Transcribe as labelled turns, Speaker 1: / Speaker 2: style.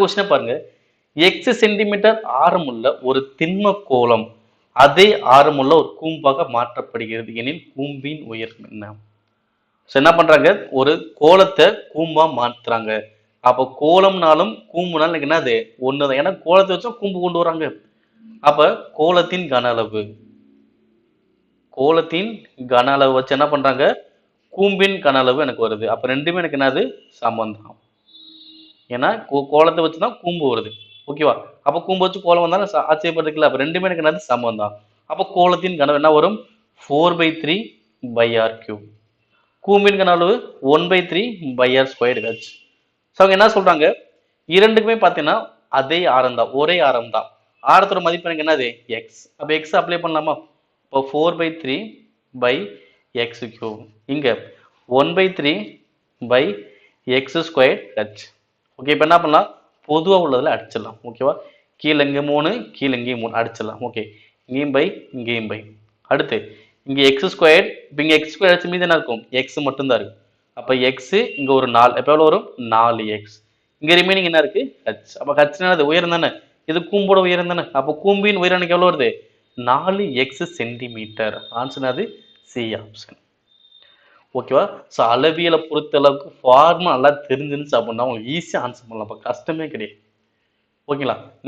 Speaker 1: கொஸ்டினை பாருங்க. X centimetre ஆரமுள்ள ஒரு திண்ம கோலம் அதே ஆரமுள்ள ஒரு கூம்பாக மாற்றப்படுகிறது. எனில் கூம்பின் உயரம் என்ன? ஸோ என்ன பண்றாங்க? ஒரு கோலத்தை கூம்பா மாத்துறாங்க. அப்போ கோலம்னாலும் கூம்புனாலும் எனக்கு என்னது? ஒண்ணுதான். ஏன்னா கோலத்தை வச்சும் கூம்பு கொண்டு வராங்க. அப்ப கோலத்தின் கன அளவு. கோலத்தின் கன அளவு வச்சு என்ன பண்றாங்க? கூம்பின் கன அளவு எனக்கு வருது. அப்ப ரெண்டுமே எனக்கு என்னது? சமம் ஏன்னா கோ- கோலத்தை வச்சு தான் கூம்பு வருது. ஓகேவா அப்போ கூம்பு வச்சு கோலம் வந்தாலும் ச- இல்லை அப்போ ரெண்டுமே எனக்கு என்னது சமம் தான் அப்போ கோலத்தின் கனவு என்ன வரும்? Four by three pi R cube கூம்பின் கன அளவு one by three pi R squared H so அவங்க என்ன சொல்கிறாங்க இரண்டுக்குமே பார்த்தீங்கன்னா அதே ஆரம் தான் ஒரே ஆரம் தான். ஆரத்தோட மதிப்பு எனக்கு என்னது? எக்ஸ் அப்போ எக்ஸ் அப்ளை பண்ணலாமா? இப்போ four by three pi X cube இங்கே one by three pi X square H okay இப்போ என்ன பண்ணலாம்? பொதுவாக உள்ளதில் அடிச்சிடலாம். ஓகேவா கீழே இங்கே மூணு கீழே இங்கேயும் மூணு. அடிச்சிடலாம். ஓகே இங்கேயும் பை இங்கேயும் பை. அடுத்து இங்கே எக்ஸ் ஸ்கொயர் இப்போ இங்கே எக்ஸ் ஸ்கொயர் அடிச்சு மீது என்ன இருக்கும்? எக்ஸ் மட்டும்தான் இருக்குது அப்போ எக்ஸு இங்கே ஒரு நாலு எப்போ எவ்வளோ வரும்? நாலு எக்ஸ் இங்கே ரிமைனிங் என்ன இருக்குது ஹச் அப்போ ஹச் என்னது? உயரம் தானே. இது கூம்போட உயரம் தானே. அப்போ கூம்பின் உயரம் எனக்கு எவ்வளோ வருது? நாலு எக்ஸ் சென்டிமீட்டர் ஆன்சர் அது சி ஆப்ஷன் ஓகேவா ஸோ அளவியலை பொறுத்த அளவுக்கு ஃபார்மா நல்லா தெரிஞ்சிருந்துச்சு அப்படின்னா உங்களுக்கு ஈஸியாக ஆன்சர் பண்ணலாம். அப்போ கஷ்டமே கிடையாது. ஓகேங்களா